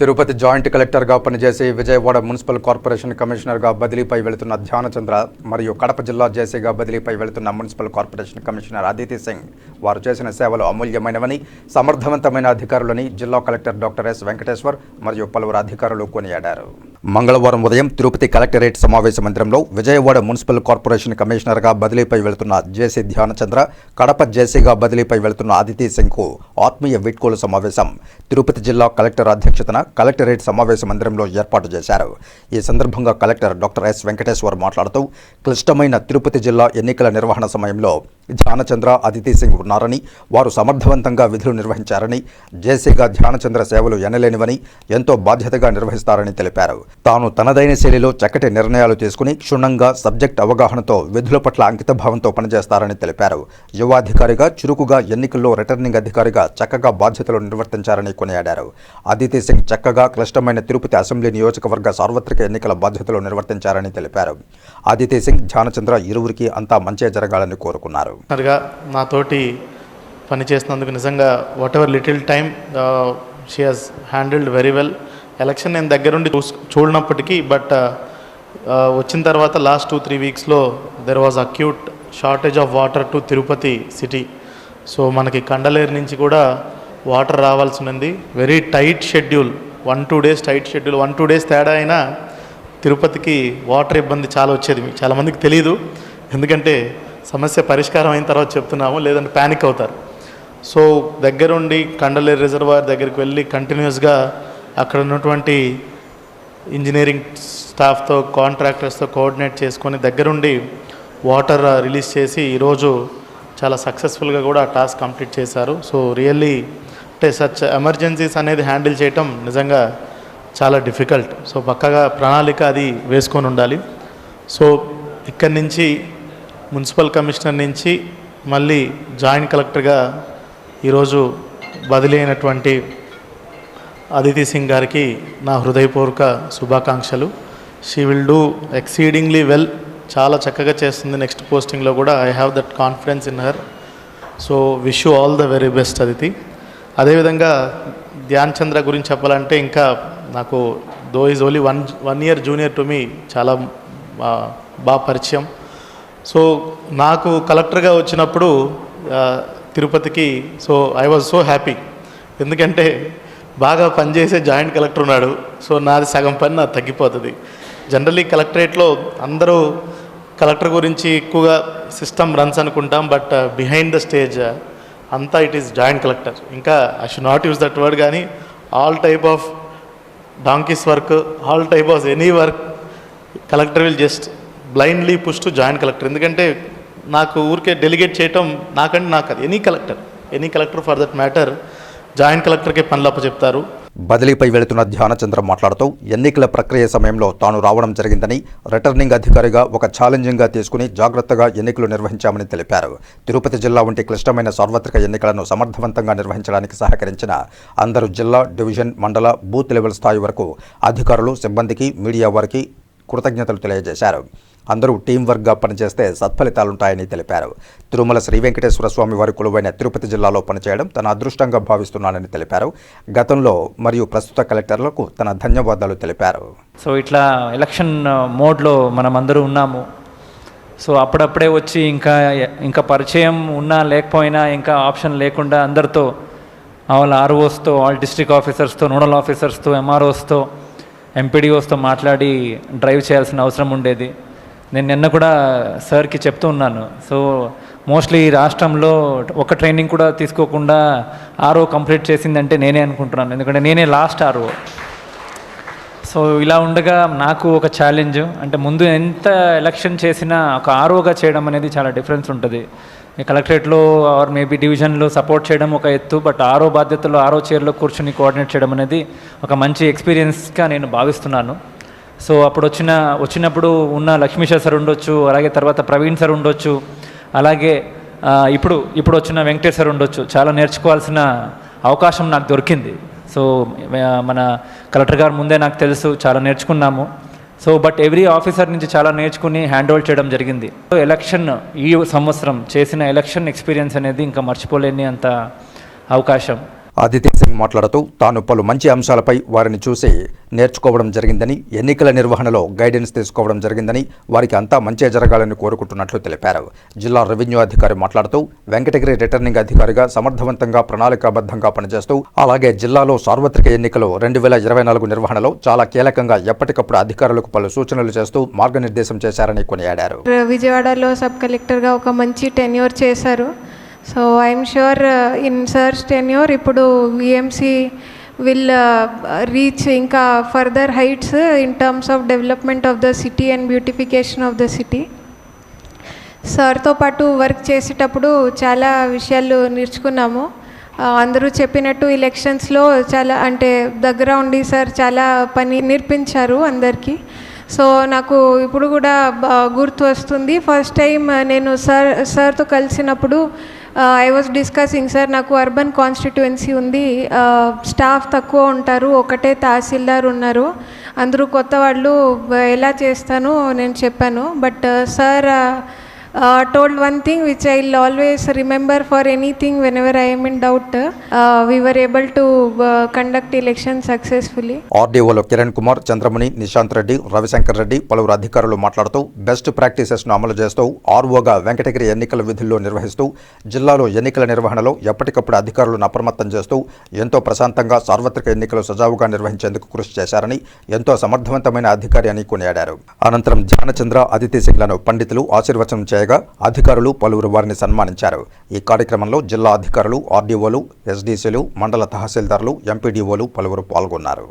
Tirupati joint కలెక్టర్గా పనిచేసి Vijayawada municipal corporation కమిషనర్గా బదిలీపై వెళుతున్న ధ్యానచంద్ర మరియు కడప జిల్లా జేసీగా బదిలీపై వెళుతున్న municipal corporation commissioner Aditi Singh. వారు చేసిన సేవలు అమూల్యమైనవని సమర్థవంతమైన అధికారులని జిల్లా కలెక్టర్ డాక్టర్ ఎస్ వెంకటేశ్వర్ మరియు పలువురు అధికారులు కొనియాడారు. మంగళవారం ఉదయం తిరుపతి కలెక్టరేట్ సమావేశ మందిరంలో విజయవాడ మున్సిపల్ కార్పొరేషన్ కమిషనర్గా బదిలీపై వెళుతున్న జేసీ ధ్యానచంద్ర కడప జేసీగా బదిలీపై వెళుతున్న అదితి సింగ్కు ఆత్మీయ వీడ్కోలు సమావేశం. తిరుపతి జిల్లా కలెక్టర్ అధ్యక్షతన కలెక్టరేట్ సమావేశ మందిరంలో ఏర్పాటు చేశారు. ఈ సందర్భంగా కలెక్టర్ డాక్టర్ ఎస్ వెంకటేశ్వర్ మాట్లాడుతూ క్లిష్టమైన తిరుపతి జిల్లా ఎన్నికల నిర్వహణ సమయంలో ధ్యానచంద్ర అదితి సింగ్ ఉన్నారని వారు సమర్థవంతంగా విధులు నిర్వహించారని జేసీగా ధ్యానచంద్ర సేవలు ఎనలేనివని ఎంతో బాధ్యతగా నిర్వహిస్తారని తెలిపారు. తాను తనదైన శైలిలో చక్కటి నిర్ణయాలు తీసుకుని క్షుణ్ణంగా సబ్జెక్ట్ అవగాహనతో విధుల పట్ల అంకితభావంతో పనిచేస్తారని తెలిపారు. యువాధికారిగా చురుకుగా ఎన్నికల్లో రిటర్నింగ్ అధికారిగా చక్కగా బాధ్యతలు నిర్వర్తించారని కొనియాడారు. అదితి సింగ్ చక్కగా క్లిష్టమైన తిరుపతి అసెంబ్లీ నియోజకవర్గ సార్వత్రిక ఎన్నికల బాధ్యతలు నిర్వర్తించారని తెలిపారు. అదితి సింగ్ ధ్యానచంద్ర ఇరువురికి అంతా మంచే జరగాలని కోరుకున్నారు. పార్ట్నర్గా నాతోటి పనిచేసినందుకు నిజంగా what ever little time she has handled very well election నేను దగ్గరుండి చూ చూడనప్పటికీ బట్ uh, uh, వచ్చిన తర్వాత last two three వీక్స్లో there was acute shortage of water to Tirupati city so మనకి కండలేరు నుంచి కూడా వాటర్ రావాల్సి ఉంది. Very tight schedule one two days tight schedule one two days తేడా అయినా తిరుపతికి వాటర్ ఇబ్బంది చాలా వచ్చేది. చాలామందికి తెలియదు ఎందుకంటే సమస్య పరిష్కారం అయిన తర్వాత చెప్తున్నాము లేదంటే ప్యానిక్ అవుతారు. సో దగ్గరుండి కండలేరు రిజర్వాయర్ దగ్గరికి వెళ్ళి కంటిన్యూస్గా అక్కడ ఉన్నటువంటి ఇంజనీరింగ్ స్టాఫ్తో కాంట్రాక్టర్స్తో కోఆర్డినేట్ చేసుకొని దగ్గరుండి వాటర్ రిలీజ్ చేసి ఈరోజు చాలా సక్సెస్ఫుల్గా కూడా ఆ టాస్క్ కంప్లీట్ చేశారు. సో రియల్లీ అంటే సచ్ ఎమర్జెన్సీస్ అనేది హ్యాండిల్ చేయటం నిజంగా చాలా డిఫికల్ట్ సో పక్కగా ప్రణాళిక అది వేసుకొని ఉండాలి. సో ఇక్కడి నుంచి మున్సిపల్ కమిషనర్ నుంచి మళ్ళీ జాయింట్ కలెక్టర్గా ఈరోజు బదిలీ అయినటువంటి అదితి సింగ్ గారికి నా హృదయపూర్వక శుభాకాంక్షలు. She will do exceedingly well చాలా చక్కగా చేస్తుంది. నెక్స్ట్ పోస్టింగ్లో కూడా I have that confidence in her so wish you all the very best Aditi. అదేవిధంగా ధ్యాన్ చంద్ర గురించి చెప్పాలంటే ఇంకా నాకు though is only one one year junior to me చాలా బాగా పరిచయం. సో నాకు కలెక్టర్గా వచ్చినప్పుడు తిరుపతికి so I was so happy. ఎందుకంటే బాగా పనిచేసే జాయింట్ కలెక్టర్ ఉన్నాడు. సో నాది సగం పని నాకు తగ్గిపోతుంది. జనరలీ కలెక్టరేట్లో అందరూ కలెక్టర్ గురించి ఎక్కువగా సిస్టమ్ రన్స్ అనుకుంటాం బట్ బిహైండ్ ద స్టేజ్ అంతా ఇట్ ఈస్ జాయింట్ కలెక్టర్. ఇంకా I should not use that word కానీ all type of donkeys work all type of any work collector will just blindly push to joint collector ఎందుకంటే నాకు ఊరికే delegate చేయటం నాకంటే నాకు అది any collector any collector for that matter joint కలెక్టర్కే పనులప్ప చెప్తారు బదిలీపై వెళుతున్న ధ్యానచంద్ర మాట్లాడుతూ ఎన్నికల ప్రక్రియ సమయంలో తాను రావడం జరిగిందని రిటర్నింగ్ అధికారిగా ఒక ఛాలెంజింగ్గా తీసుకుని జాగ్రత్తగా ఎన్నికలు నిర్వహించామని తెలిపారు. తిరుపతి జిల్లా వంటి క్లిష్టమైన సార్వత్రిక ఎన్నికలను సమర్థవంతంగా నిర్వహించడానికి సహకరించిన అందరూ జిల్లా డివిజన్ మండల బూత్ లెవెల్ స్థాయి వరకు అధికారులు సిబ్బందికి మీడియా వారికి కృతజ్ఞతలు తెలియజేశారు. అందరూ టీం వర్క్గా పనిచేస్తే సత్ఫలితాలుంటాయని తెలిపారు. తిరుమల శ్రీ వెంకటేశ్వర స్వామి వారి కొలువైన తిరుపతి జిల్లాలో పనిచేయడం తన అదృష్టంగా భావిస్తున్నానని తెలిపారు. గతంలో మరియు ప్రస్తుత కలెక్టర్లకు తన ధన్యవాదాలు తెలిపారు. సో ఇట్లా ఎలక్షన్ మోడ్లో మనం అందరూ ఉన్నాము. సో అప్పుడప్పుడే వచ్చి ఇంకా ఇంకా పరిచయం ఉన్నా లేకపోయినా ఇంకా ఆప్షన్ లేకుండా అందరితో ఆల్ ఆర్ఓస్తో ఆల్ డిస్ట్రిక్ట్ ఆఫీసర్స్తో నోడల్ ఆఫీసర్స్తో ఎంఆర్ఓస్తో ఎంపీడీఓస్తో మాట్లాడి డ్రైవ్ చేయాల్సిన అవసరం ఉండేది. నేను నిన్న కూడా సార్కి చెప్తూ ఉన్నాను. సో మోస్ట్లీ రాష్ట్రంలో ఒక ట్రైనింగ్ కూడా తీసుకోకుండా ఆర్ఓ కంప్లీట్ చేసిందంటే నేనే అనుకుంటున్నాను. ఎందుకంటే నేనే లాస్ట్ ఆర్ఓ. సో ఇలా ఉండగా నాకు ఒక ఛాలెంజ్. అంటే ముందు ఎంత ఎలక్షన్ చేసినా ఒక ఆర్ఓగా చేయడం అనేది చాలా డిఫరెన్స్ ఉంటుంది. కలెక్టరేట్లో ఆర్ మేబీ డివిజన్లో సపోర్ట్ చేయడం ఒక ఎత్తు బట్ ఆరో బాధ్యతలో ఆరో చైర్లో కూర్చుని కోఆర్డినేట్ చేయడం అనేది ఒక మంచి ఎక్స్పీరియన్స్గా నేను భావిస్తున్నాను. సో అప్పుడు వచ్చిన వచ్చినప్పుడు ఉన్న లక్ష్మీశ్వర్ సార్ ఉండొచ్చు అలాగే తర్వాత ప్రవీణ్ సార్ ఉండొచ్చు అలాగే ఇప్పుడు ఇప్పుడు వచ్చిన వెంకటేష్ సార్ ఉండొచ్చు. చాలా నేర్చుకోవాల్సిన అవకాశం నాకు దొరికింది. సో మన కలెక్టర్ గారు ముందే నాకు తెలుసు చాలా నేర్చుకున్నాము. సో బట్ ఎవ్రీ ఆఫీసర్ నుంచి చాలా నేర్చుకుని హ్యాండ్ చేయడం జరిగింది. సో ఎలక్షన్ ఈ సంవత్సరం చేసిన ఎలక్షన్ ఎక్స్పీరియన్స్ అనేది ఇంకా మర్చిపోలేని అంత అవకాశం. అదితి సింగ్ మాట్లాడుతూ తాను పలు మంచి అంశాలపై వారిని చూసి నేర్చుకోవడం జరిగిందని ఎన్నికల నిర్వహణలో గైడెన్స్ తీసుకోవడం జరిగిందని వారికి అంతా మంచే జరగాలని కోరుకుంటున్నట్లు తెలిపారు. జిల్లా రెవెన్యూ అధికారి మాట్లాడుతూ వెంకటగిరి రిటర్నింగ్ అధికారిగా సమర్థవంతంగా ప్రణాళికాబద్ధంగా పనిచేస్తూ అలాగే జిల్లాలో సార్వత్రిక ఎన్నికలు రెండు వేల ఇరవై నాలుగు నిర్వహణలో చాలా కీలకంగా ఎప్పటికప్పుడు అధికారులకు పలు సూచనలు చేస్తూ మార్గనిర్దేశం చేశారని కొనియాడారు. విజయవాడలో సబ్ కలెక్టర్గా ఒక మంచి టెన్యూర్ చేశారు. సో ఐఎమ్ షూర్ ఇన్ సర్చ్ టెన్యూర్ ఇప్పుడు విఎంసీ విల్ రీచ్ ఇంకా further heights in terms of development of the city and beautification of the city సార్తో పాటు వర్క్ చేసేటప్పుడు చాలా విషయాలు నేర్చుకున్నాము. అందరూ చెప్పినట్టు ఎలక్షన్స్లో చాలా అంటే దగ్గర ఉండి సార్ చాలా పని నేర్పించారు అందరికీ. సో నాకు ఇప్పుడు కూడా గుర్తు వస్తుంది. ఫస్ట్ టైం నేను సార్ సార్తో కలిసినప్పుడు ఐ వాజ్ డిస్కసింగ్ సార్ నాకు అర్బన్ కాన్స్టిట్యుయెన్సీ ఉంది. Uh, స్టాఫ్ తక్కువ ఉంటారు ఒకటే తహసీల్దార్ ఉన్నారు. అందరూ కొత్త వాళ్ళు ఎలా చేస్తానో నేను చెప్పాను. But sir uh, told one thing which I will always remember for anything when ever I am in doubt we were able to conduct election successfully ఆర్డీఓలో Kiran Kumar Chandramani Nishant Reddy Ravishankar Reddy పలువురు అధికారులు మాట్లాడుతూ బెస్ట్ ప్రాక్టీసెస్ను అమలు చేస్తూ ఆర్ఓగా వెంకటగిరి ఎన్నికల విధుల్లో నిర్వహిస్తూ జిల్లాలో ఎన్నికల నిర్వహణలో ఎప్పటికప్పుడు అధికారులను అప్రమత్తం చేస్తూ ఎంతో ప్రశాంతంగా సార్వత్రిక ఎన్నికలు సజావుగా నిర్వహించేందుకు కృషి చేశారని ఎంతో సమర్థవంతమైన అధికారి అని కొనియాడారు. అనంతరం ధ్యానచంద్ర అతిథి సింగ్లను పండితులు ఆశీర్వచనం చేయగా అధికారులు పలువురు వారిని సన్మానించారు. ఈ కార్యక్రమంలో జిల్లా అధికారులు ఆర్డీఓలు ఎస్డీసీలు మండల తహసీల్దార్లు ఎంపీడీఓలు పలువురు పాల్గొన్నారు.